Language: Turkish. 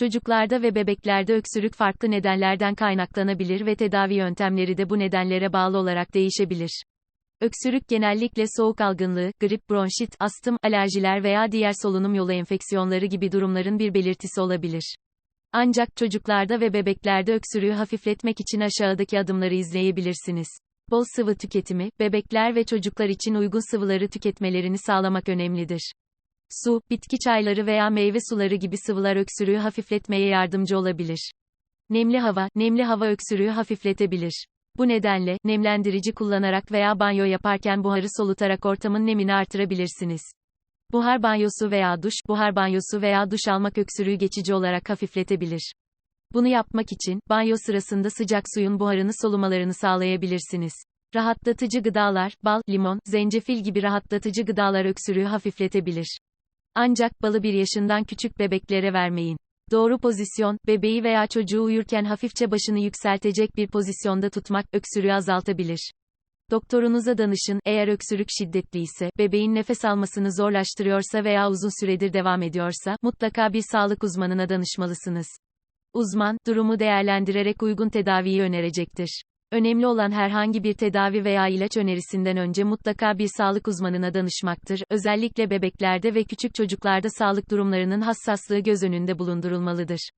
Çocuklarda ve bebeklerde öksürük farklı nedenlerden kaynaklanabilir ve tedavi yöntemleri de bu nedenlere bağlı olarak değişebilir. Öksürük genellikle soğuk algınlığı, grip, bronşit, astım, alerjiler veya diğer solunum yolu enfeksiyonları gibi durumların bir belirtisi olabilir. Ancak çocuklarda ve bebeklerde öksürüğü hafifletmek için aşağıdaki adımları izleyebilirsiniz. Bol sıvı tüketimi, bebekler ve çocuklar için uygun sıvıları tüketmelerini sağlamak önemlidir. Su, bitki çayları veya meyve suları gibi sıvılar öksürüğü hafifletmeye yardımcı olabilir. Nemli hava, nemli hava öksürüğü hafifletebilir. Bu nedenle, nemlendirici kullanarak veya banyo yaparken buharı solutarak ortamın nemini artırabilirsiniz. Buhar banyosu veya duş, buhar banyosu veya duş almak öksürüğü geçici olarak hafifletebilir. Bunu yapmak için, banyo sırasında sıcak suyun buharını solumalarını sağlayabilirsiniz. Rahatlatıcı gıdalar, bal, limon, zencefil gibi rahatlatıcı gıdalar öksürüğü hafifletebilir. Ancak balı bir yaşından küçük bebeklere vermeyin. Doğru pozisyon, bebeği veya çocuğu uyurken hafifçe başını yükseltecek bir pozisyonda tutmak, öksürüğü azaltabilir. Doktorunuza danışın, eğer öksürük şiddetli ise, bebeğin nefes almasını zorlaştırıyorsa veya uzun süredir devam ediyorsa, mutlaka bir sağlık uzmanına danışmalısınız. Uzman, durumu değerlendirerek uygun tedaviyi önerecektir. Önemli olan herhangi bir tedavi veya ilaç önerisinden önce mutlaka bir sağlık uzmanına danışmaktır. Özellikle bebeklerde ve küçük çocuklarda sağlık durumlarının hassaslığı göz önünde bulundurulmalıdır.